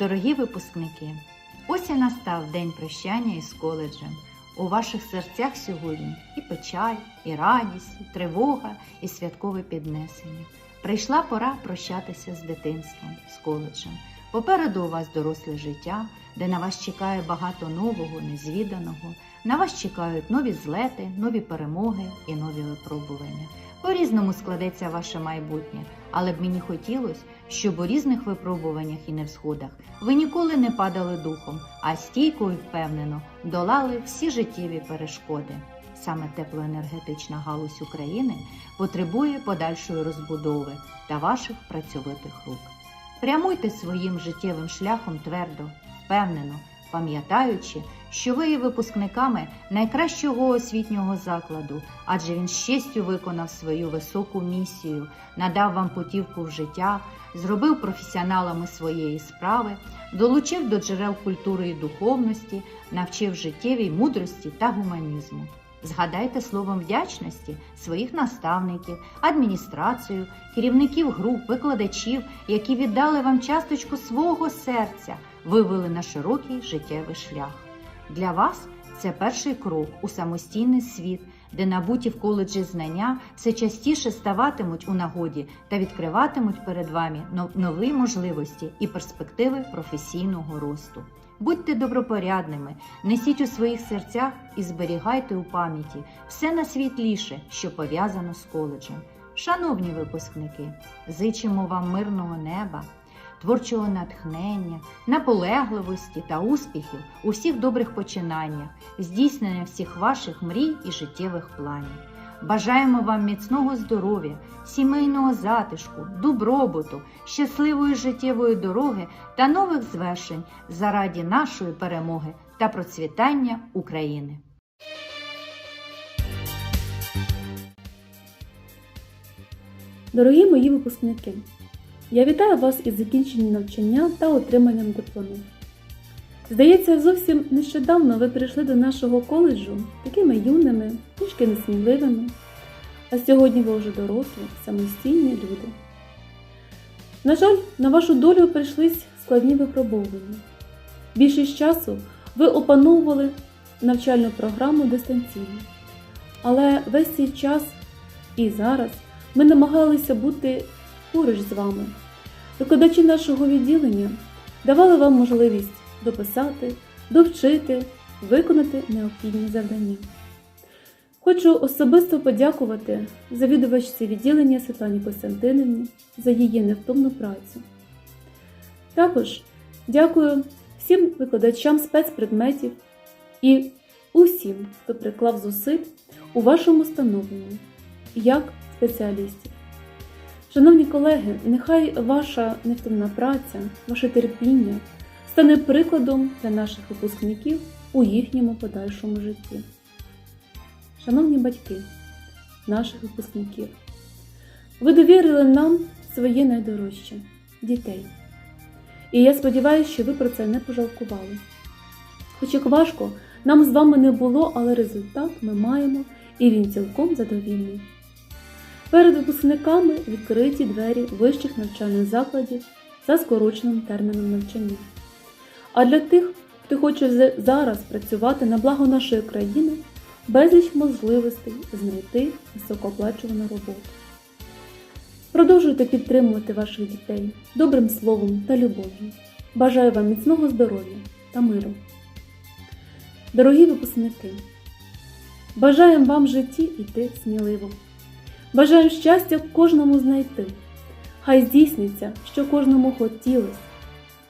Дорогі випускники, ось і настав день прощання із коледжем. У ваших серцях сьогодні і печаль, і радість, і тривога, і святкове піднесення. Прийшла пора прощатися з дитинством, з коледжем. Попереду у вас доросле життя, де на вас чекає багато нового, незвіданого. На вас чекають нові злети, нові перемоги і нові випробування. По-різному складеться ваше майбутнє, але б мені хотілося, щоб у різних випробуваннях і невзгодах ви ніколи не падали духом, а стійко і впевнено долали всі життєві перешкоди. Саме теплоенергетична галузь України потребує подальшої розбудови та ваших працьовитих рук. Прямуйте своїм життєвим шляхом твердо, впевнено, пам'ятаючи, що ви є випускниками найкращого освітнього закладу, адже він з честю виконав свою високу місію, надав вам путівку в життя, зробив професіоналами своєї справи, долучив до джерел культури і духовності, навчив життєвій мудрості та гуманізму. Згадайте словом вдячності своїх наставників, адміністрацію, керівників груп, викладачів, які віддали вам часточку свого серця, вивели на широкий життєвий шлях. Для вас це перший крок у самостійний світ, де набуті в коледжі знання все частіше ставатимуть у нагоді та відкриватимуть перед вами нові можливості і перспективи професійного росту. Будьте добропорядними, несіть у своїх серцях і зберігайте у пам'яті все найсвітліше, що пов'язано з коледжем. Шановні випускники, зичимо вам мирного неба, творчого натхнення, наполегливості та успіхів у всіх добрих починаннях, здійснення всіх ваших мрій і життєвих планів. Бажаємо вам міцного здоров'я, сімейного затишку, добробуту, щасливої життєвої дороги та нових звершень заради нашої перемоги та процвітання України. Дорогі мої випускники, я вітаю вас із закінченням навчання та отриманням диплому. Здається, зовсім нещодавно ви прийшли до нашого коледжу такими юними, трішки несміливими, а сьогодні ви вже дорослі, самостійні люди. На жаль, на вашу долю прийшлись складні випробовування. Більшість часу ви опановували навчальну програму дистанційно, але весь цей час і зараз ми намагалися бути поруч з вами. Викладачі нашого відділення давали вам можливість дописати, довчити, виконати необхідні завдання. Хочу особисто подякувати завідувачці відділення Світлані Костянтинівні за її невтомну працю. Також дякую всім викладачам спецпредметів і усім, хто приклав зусиль у вашому становленні як спеціалістів. Шановні колеги, нехай ваша невтомна праця, ваше терпіння стане прикладом для наших випускників у їхньому подальшому житті. Шановні батьки наших випускників, ви довірили нам своє найдорожче дітей. І я сподіваюся, що ви про це не пожалкували. Хоч як важко, нам з вами не було, але результат ми маємо, і він цілком задовільний. Перед випускниками відкриті двері вищих навчальних закладів за скороченим терміном навчання. А для тих, хто хоче зараз працювати на благо нашої країни, безліч можливостей знайти високооплачувану роботу. Продовжуйте підтримувати ваших дітей добрим словом та любов'ю. Бажаю вам міцного здоров'я та миру. Дорогі випускники, бажаємо вам в житті йти сміливо. Бажаємо щастя кожному знайти. Хай здійсниться, що кожному хотілось.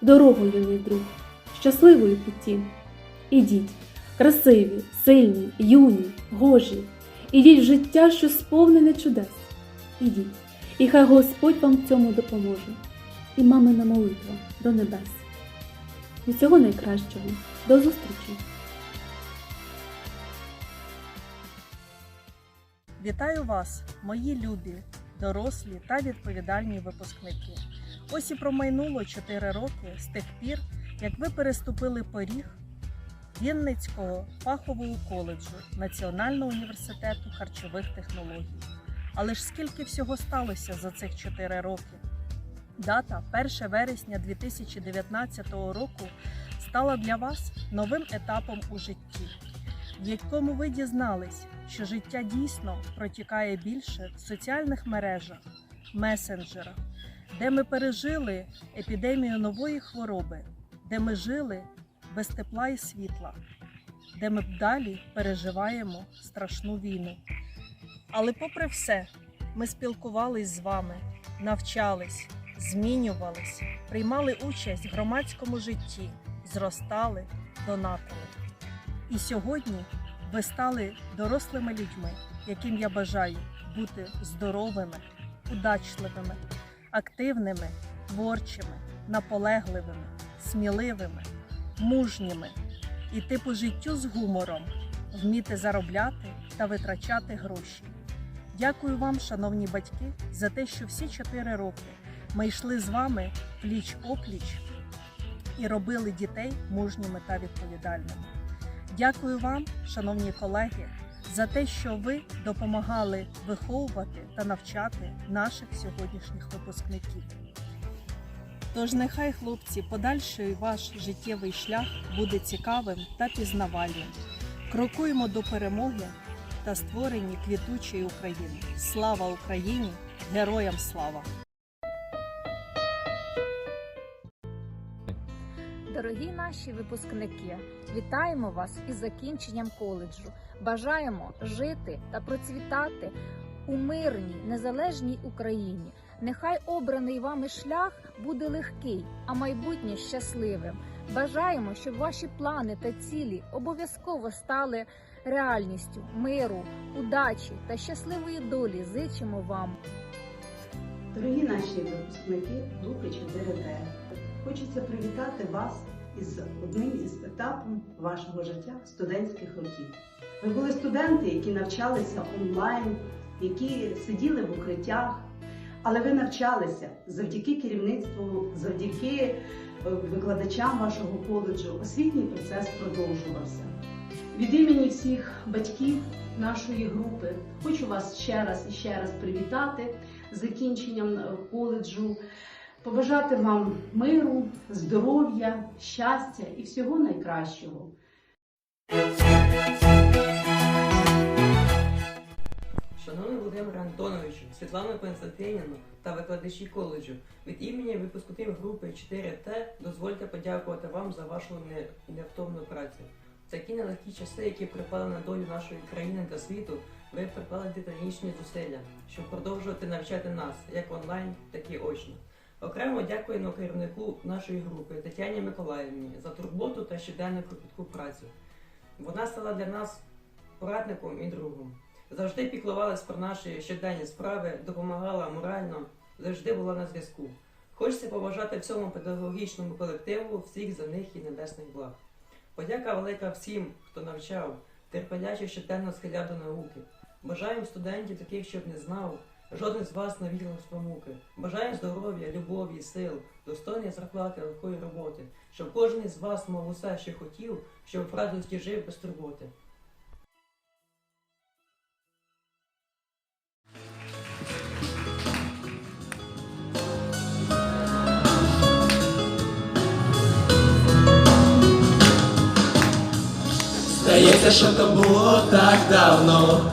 Дорогу, юний друг, щасливої путі. Ідіть, красиві, сильні, юні, гожі. Ідіть в життя, що сповнене чудес. Ідіть, і хай Господь вам в цьому допоможе. І мамина молитва до небес. Усього найкращого. До зустрічі! Вітаю вас, мої любі, дорослі та відповідальні випускники. Ось і промайнуло 4 роки з тих пір, як ви переступили поріг Вінницького фахового коледжу Національного університету харчових технологій. Але ж скільки всього сталося за цих 4 роки? Дата 1 вересня 2019 року стала для вас новим етапом у житті, в якому ви дізнались, що життя дійсно протікає більше в соціальних мережах, месенджерах, де ми пережили епідемію нової хвороби, де ми жили без тепла і світла, де ми далі переживаємо страшну війну. Але попри все, ми спілкувались з вами, навчались, змінювались, приймали участь в громадському житті, зростали, донатили. І сьогодні ви стали дорослими людьми, яким я бажаю бути здоровими, удачливими, активними, творчими, наполегливими, сміливими, мужніми, іти по життю з гумором, вміти заробляти та витрачати гроші. Дякую вам, шановні батьки, за те, що всі чотири роки ми йшли з вами пліч опліч і робили дітей мужніми та відповідальними. Дякую вам, шановні колеги, за те, що ви допомагали виховувати та навчати наших сьогоднішніх випускників. Тож нехай, хлопці, подальший ваш життєвий шлях буде цікавим та пізнавальним. Крокуємо до перемоги та створення квітучої України. Слава Україні! Героям слава! Дорогі наші випускники, вітаємо вас із закінченням коледжу. Бажаємо жити та процвітати у мирній незалежній Україні. Нехай обраний вами шлях буде легкий, а майбутнє щасливим. Бажаємо, щоб ваші плани та цілі обов'язково стали реальністю миру, удачі та щасливої долі. Зичимо вам. Дорогі наші випускники групи 4Д, хочеться привітати вас із одним із етапом вашого життя студентських років. Ви були студенти, які навчалися онлайн, які сиділи в укриттях, але ви навчалися завдяки керівництву, завдяки е, викладачам вашого коледжу. Освітній процес продовжувався. Від імені всіх батьків нашої групи хочу вас ще раз і ще раз привітати з закінченням е, коледжу, побажати вам миру, здоров'я, щастя і всього найкращого. Шановний Володимир Антоновичу, Світлана Константинівна та викладачі коледжу, від імені випускників групи 4Т дозвольте подякувати вам за вашу невтомну працю. В такі нелегкі часи, які припали на долю нашої країни та світу, ви приклали титанічні зусилля, щоб продовжувати навчати нас як онлайн, так і очно. Окремо дякуємо керівнику нашої групи Тетяні Миколаївні за турботу та щоденну кропітку працю. Вона стала для нас порадником і другом. Завжди піклувалась про наші щоденні справи, допомагала морально, завжди була на зв'язку. Хочеться побажати всьому педагогічному колективу всіх земних і небесних благ. Подяка велика всім, хто навчав, терпеляче щоденно схиляв до науки. Бажаємо студентів таких, щоб не знав, жоден з вас не вірив в спомуки. Бажаємо здоров'я, любові, сил, достойної зарплати, легкої роботи, щоб кожен із вас мав усе, що хотів, щоб в радості жив без турботи. Здається, що то було так давно,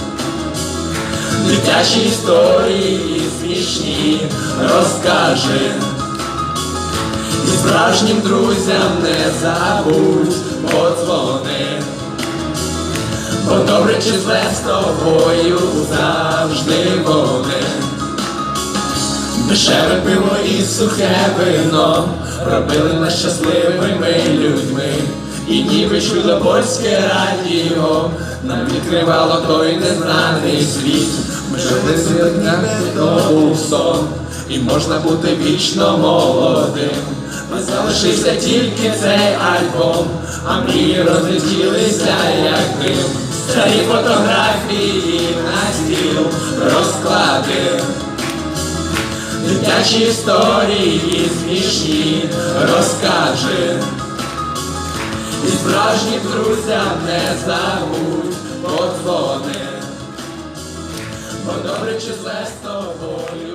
Дитячі історії смішні розкажи. І справжнім друзям не забудь подзвони. Бо добре чи зле з тобою завжди вони. Дешеве пиво і сухе вино робили нас щасливими людьми. І ніби чудо польське радіо нам відкривало той незнаний світ. Ми жили був сон, і можна бути вічно молодим. залишився тільки цей альбом, а мрії розлетілися як дим. Старі фотографії на стіл розклади. Дитячі історії смішні розкажи. І справжнім друзям не забудь подзвони. Бо добре чи зле з тобою